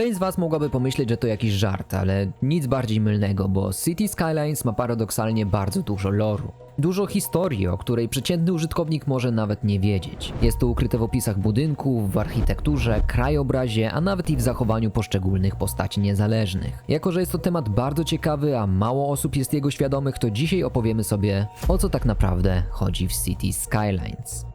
Część z Was mogłaby pomyśleć, że to jakiś żart, ale nic bardziej mylnego, bo City Skylines ma paradoksalnie bardzo dużo loru. Dużo historii, o której przeciętny użytkownik może nawet nie wiedzieć. Jest to ukryte w opisach budynków, w architekturze, krajobrazie, a nawet i w zachowaniu poszczególnych postaci niezależnych. Jako, że jest to temat bardzo ciekawy, a mało osób jest jego świadomych, to dzisiaj opowiemy sobie, o co tak naprawdę chodzi w City Skylines.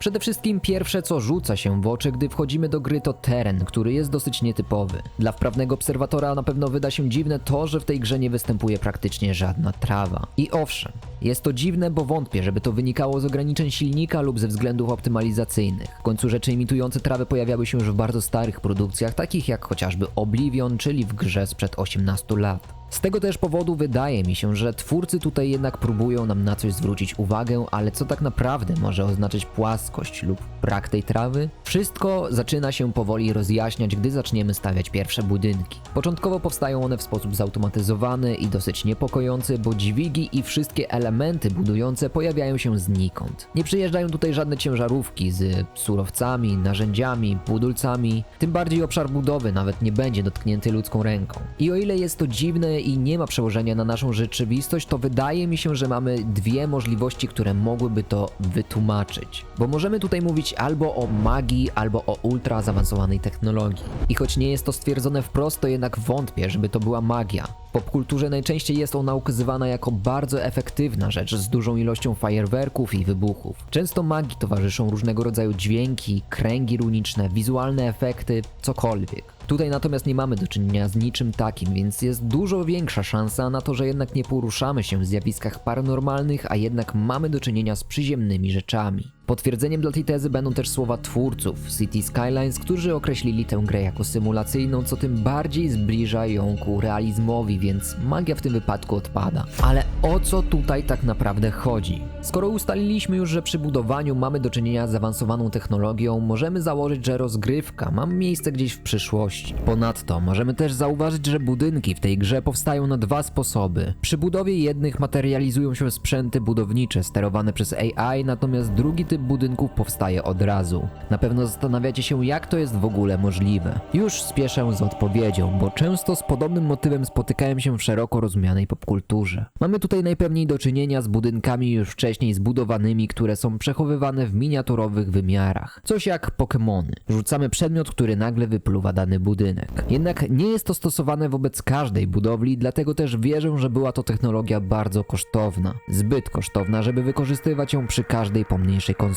Przede wszystkim pierwsze co rzuca się w oczy, gdy wchodzimy do gry to teren, który jest dosyć nietypowy. Dla wprawnego obserwatora na pewno wyda się dziwne to, że w tej grze nie występuje praktycznie żadna trawa. I owszem, jest to dziwne, bo wątpię, żeby to wynikało z ograniczeń silnika lub ze względów optymalizacyjnych. W końcu rzeczy imitujące trawę pojawiały się już w bardzo starych produkcjach, takich jak chociażby Oblivion, czyli w grze sprzed 18 lat. Z tego też powodu wydaje mi się, że twórcy tutaj jednak próbują nam na coś zwrócić uwagę, ale co tak naprawdę może oznaczać płaskość lub brak tej trawy? Wszystko zaczyna się powoli rozjaśniać, gdy zaczniemy stawiać pierwsze budynki. Początkowo powstają one w sposób zautomatyzowany i dosyć niepokojący, bo dźwigi i wszystkie elementy budujące pojawiają się znikąd. Nie przyjeżdżają tutaj żadne ciężarówki z surowcami, narzędziami, budulcami, tym bardziej obszar budowy nawet nie będzie dotknięty ludzką ręką. I o ile jest to dziwne i nie ma przełożenia na naszą rzeczywistość, to wydaje mi się, że mamy dwie możliwości, które mogłyby to wytłumaczyć. Bo możemy tutaj mówić albo o magii, albo o ultra zaawansowanej technologii. I choć nie jest to stwierdzone wprost, to jednak wątpię, żeby to była magia. Popkulturze najczęściej jest ona ukazywana jako bardzo efektywna rzecz z dużą ilością fajerwerków i wybuchów. Często magii towarzyszą różnego rodzaju dźwięki, kręgi runiczne, wizualne efekty, cokolwiek. Tutaj natomiast nie mamy do czynienia z niczym takim, więc jest dużo większa szansa na to, że jednak nie poruszamy się w zjawiskach paranormalnych, a jednak mamy do czynienia z przyziemnymi rzeczami. Potwierdzeniem dla tej tezy będą też słowa twórców City Skylines, którzy określili tę grę jako symulacyjną, co tym bardziej zbliża ją ku realizmowi, więc magia w tym wypadku odpada. Ale o co tutaj tak naprawdę chodzi? Skoro ustaliliśmy już, że przy budowaniu mamy do czynienia z zaawansowaną technologią, możemy założyć, że rozgrywka ma miejsce gdzieś w przyszłości. Ponadto możemy też zauważyć, że budynki w tej grze powstają na dwa sposoby. Przy budowie jednych materializują się sprzęty budownicze sterowane przez AI, natomiast drugi typ budynków powstaje od razu. Na pewno zastanawiacie się, jak to jest w ogóle możliwe. Już spieszę z odpowiedzią, bo często z podobnym motywem spotykałem się w szeroko rozumianej popkulturze. Mamy tutaj najpewniej do czynienia z budynkami już wcześniej zbudowanymi, które są przechowywane w miniaturowych wymiarach. Coś jak Pokémony. Rzucamy przedmiot, który nagle wypluwa dany budynek. Jednak nie jest to stosowane wobec każdej budowli, dlatego też wierzę, że była to technologia bardzo kosztowna. Zbyt kosztowna, żeby wykorzystywać ją przy każdej pomniejszej konstrukcji.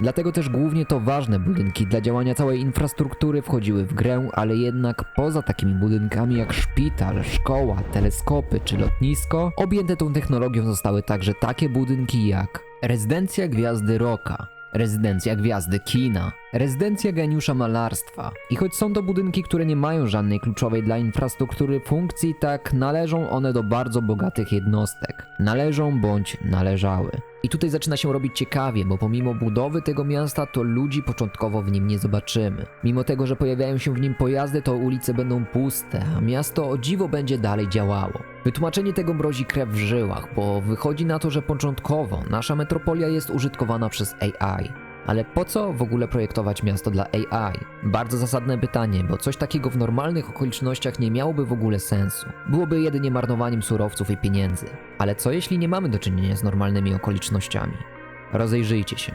Dlatego też głównie to ważne budynki dla działania całej infrastruktury wchodziły w grę, ale jednak poza takimi budynkami jak szpital, szkoła, teleskopy czy lotnisko, objęte tą technologią zostały także takie budynki jak rezydencja Gwiazdy Roka, rezydencja Gwiazdy Kina, rezydencja geniusza malarstwa. I choć są to budynki, które nie mają żadnej kluczowej dla infrastruktury funkcji, tak należą one do bardzo bogatych jednostek. Należą bądź należały. I tutaj zaczyna się robić ciekawie, bo pomimo budowy tego miasta, to ludzi początkowo w nim nie zobaczymy. Mimo tego, że pojawiają się w nim pojazdy, to ulice będą puste, a miasto o dziwo będzie dalej działało. Wytłumaczenie tego mrozi krew w żyłach, bo wychodzi na to, że początkowo nasza metropolia jest użytkowana przez AI. Ale po co w ogóle projektować miasto dla AI? Bardzo zasadne pytanie, bo coś takiego w normalnych okolicznościach nie miałoby w ogóle sensu. Byłoby jedynie marnowaniem surowców i pieniędzy. Ale co jeśli nie mamy do czynienia z normalnymi okolicznościami? Rozejrzyjcie się.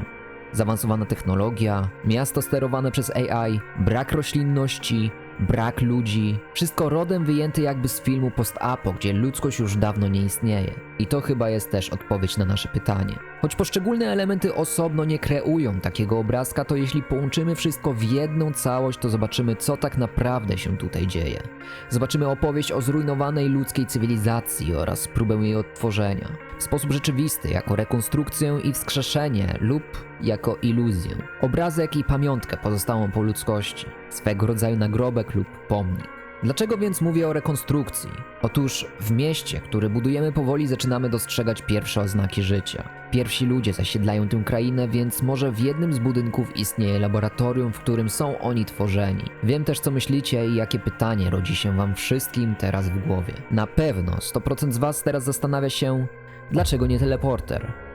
Zaawansowana technologia, miasto sterowane przez AI, brak roślinności, brak ludzi, wszystko rodem wyjęte jakby z filmu post-apo, gdzie ludzkość już dawno nie istnieje. I to chyba jest też odpowiedź na nasze pytanie. Choć poszczególne elementy osobno nie kreują takiego obrazka, to jeśli połączymy wszystko w jedną całość, to zobaczymy, co tak naprawdę się tutaj dzieje. Zobaczymy opowieść o zrujnowanej ludzkiej cywilizacji oraz próbę jej odtworzenia. W sposób rzeczywisty, jako rekonstrukcję i wskrzeszenie lub jako iluzję. Obrazek i pamiątkę pozostałą po ludzkości. Swego rodzaju nagrobek lub pomnik. Dlaczego więc mówię o rekonstrukcji? Otóż w mieście, które budujemy powoli, zaczynamy dostrzegać pierwsze oznaki życia. Pierwsi ludzie zasiedlają tę krainę, więc może w jednym z budynków istnieje laboratorium, w którym są oni tworzeni. Wiem też, co myślicie i jakie pytanie rodzi się wam wszystkim teraz w głowie. Na pewno 100% z was teraz zastanawia się, dlaczego nie teleporter?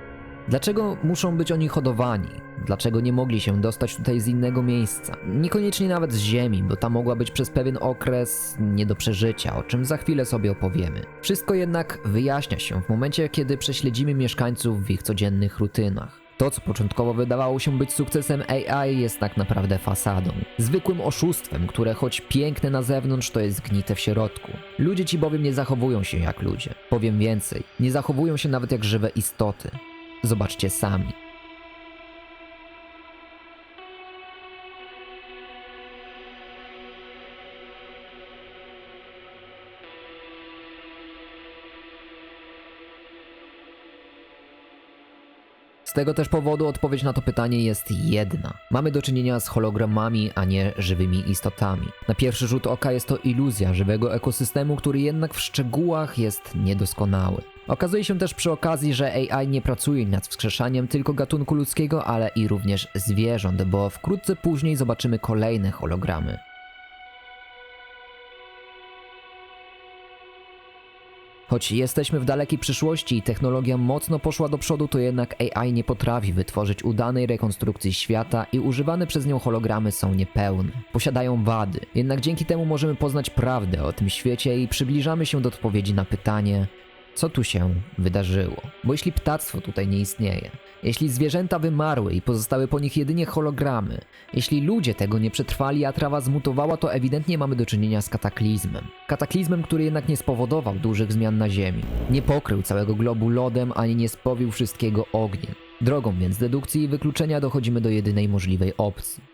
Dlaczego muszą być oni hodowani? Dlaczego nie mogli się dostać tutaj z innego miejsca? Niekoniecznie nawet z Ziemi, bo ta mogła być przez pewien okres nie do przeżycia, o czym za chwilę sobie opowiemy. Wszystko jednak wyjaśnia się w momencie, kiedy prześledzimy mieszkańców w ich codziennych rutynach. To, co początkowo wydawało się być sukcesem AI, jest tak naprawdę fasadą. Zwykłym oszustwem, które choć piękne na zewnątrz, to jest gnite w środku. Ludzie ci bowiem nie zachowują się jak ludzie. Powiem więcej, nie zachowują się nawet jak żywe istoty. Zobaczcie sami. Z tego też powodu odpowiedź na to pytanie jest jedna. Mamy do czynienia z hologramami, a nie żywymi istotami. Na pierwszy rzut oka jest to iluzja żywego ekosystemu, który jednak w szczegółach jest niedoskonały. Okazuje się też przy okazji, że AI nie pracuje nad wskrzeszaniem tylko gatunku ludzkiego, ale i również zwierząt, bo wkrótce później zobaczymy kolejne hologramy. Choć jesteśmy w dalekiej przyszłości i technologia mocno poszła do przodu, to jednak AI nie potrafi wytworzyć udanej rekonstrukcji świata i używane przez nią hologramy są niepełne. Posiadają wady, jednak dzięki temu możemy poznać prawdę o tym świecie i przybliżamy się do odpowiedzi na pytanie, co tu się wydarzyło. Bo jeśli ptactwo tutaj nie istnieje, jeśli zwierzęta wymarły i pozostały po nich jedynie hologramy, jeśli ludzie tego nie przetrwali, a trawa zmutowała, to ewidentnie mamy do czynienia z kataklizmem. Kataklizmem, który jednak nie spowodował dużych zmian na Ziemi. Nie pokrył całego globu lodem, ani nie spowił wszystkiego ogniem. Drogą więc dedukcji i wykluczenia dochodzimy do jedynej możliwej opcji.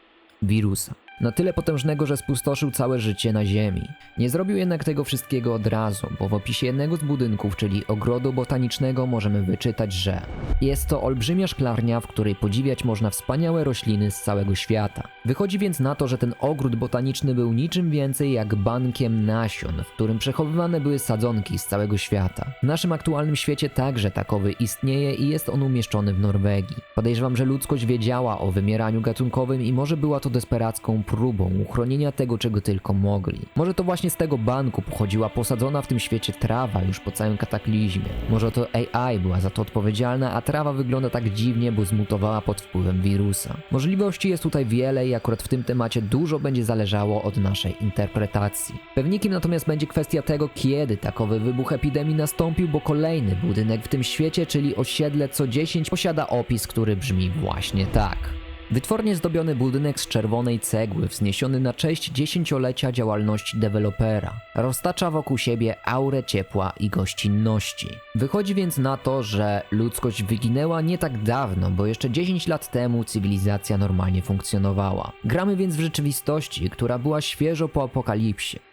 Wirusa. Na tyle potężnego, że spustoszył całe życie na Ziemi. Nie zrobił jednak tego wszystkiego od razu, bo w opisie jednego z budynków, czyli ogrodu botanicznego, możemy wyczytać, że jest to olbrzymia szklarnia, w której podziwiać można wspaniałe rośliny z całego świata. Wychodzi więc na to, że ten ogród botaniczny był niczym więcej jak bankiem nasion, w którym przechowywane były sadzonki z całego świata. W naszym aktualnym świecie także takowy istnieje i jest on umieszczony w Norwegii. Podejrzewam, że ludzkość wiedziała o wymieraniu gatunkowym i może była to desperacką próbą uchronienia tego, czego tylko mogli. Może to właśnie z tego banku pochodziła posadzona w tym świecie trawa już po całym kataklizmie. Może to AI była za to odpowiedzialna, a trawa wygląda tak dziwnie, bo zmutowała pod wpływem wirusa. Możliwości jest tutaj wiele i akurat w tym temacie dużo będzie zależało od naszej interpretacji. Pewnikiem natomiast będzie kwestia tego, kiedy takowy wybuch epidemii nastąpił, bo kolejny budynek w tym świecie, czyli osiedle co 10 posiada opis, który brzmi właśnie tak. Wytwornie zdobiony budynek z czerwonej cegły, wzniesiony na cześć dziesięciolecia działalności dewelopera, roztacza wokół siebie aurę ciepła i gościnności. Wychodzi więc na to, że ludzkość wyginęła nie tak dawno, bo jeszcze 10 lat temu cywilizacja normalnie funkcjonowała. Gramy więc w rzeczywistości, która była świeżo po apokalipsie.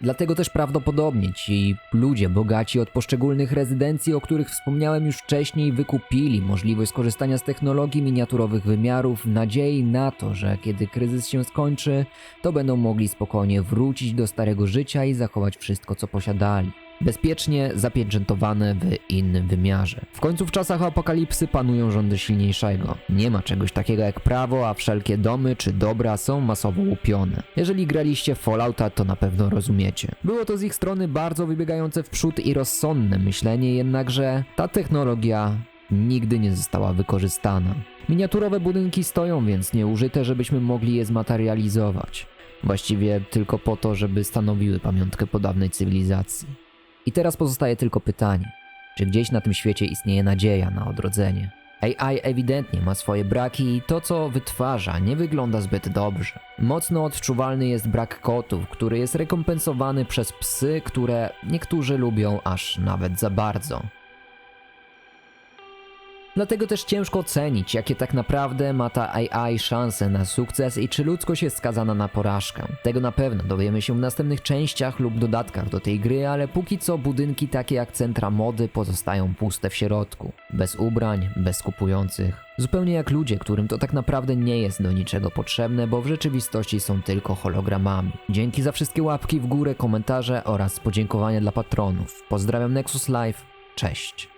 Dlatego też prawdopodobnie ci ludzie bogaci od poszczególnych rezydencji, o których wspomniałem już wcześniej, wykupili możliwość skorzystania z technologii miniaturowych wymiarów w nadziei na to, że kiedy kryzys się skończy, to będą mogli spokojnie wrócić do starego życia i zachować wszystko, co posiadali. Bezpiecznie zapieczętowane w innym wymiarze. W końcu w czasach apokalipsy panują rządy silniejszego. Nie ma czegoś takiego jak prawo, a wszelkie domy czy dobra są masowo łupione. Jeżeli graliście w Fallouta, to na pewno rozumiecie. Było to z ich strony bardzo wybiegające w przód i rozsądne myślenie, jednakże ta technologia nigdy nie została wykorzystana. Miniaturowe budynki stoją więc nieużyte, żebyśmy mogli je zmaterializować. Właściwie tylko po to, żeby stanowiły pamiątkę po dawnej cywilizacji. I teraz pozostaje tylko pytanie, czy gdzieś na tym świecie istnieje nadzieja na odrodzenie? AI ewidentnie ma swoje braki i to, co wytwarza, nie wygląda zbyt dobrze. Mocno odczuwalny jest brak kotów, który jest rekompensowany przez psy, które niektórzy lubią aż nawet za bardzo. Dlatego też ciężko ocenić, jakie tak naprawdę ma ta AI szanse na sukces i czy ludzkość jest skazana na porażkę. Tego na pewno dowiemy się w następnych częściach lub dodatkach do tej gry, ale póki co budynki takie jak centra mody pozostają puste w środku. Bez ubrań, bez kupujących. Zupełnie jak ludzie, którym to tak naprawdę nie jest do niczego potrzebne, bo w rzeczywistości są tylko hologramami. Dzięki za wszystkie łapki w górę, komentarze oraz podziękowania dla patronów. Pozdrawiam Nexus Live, cześć.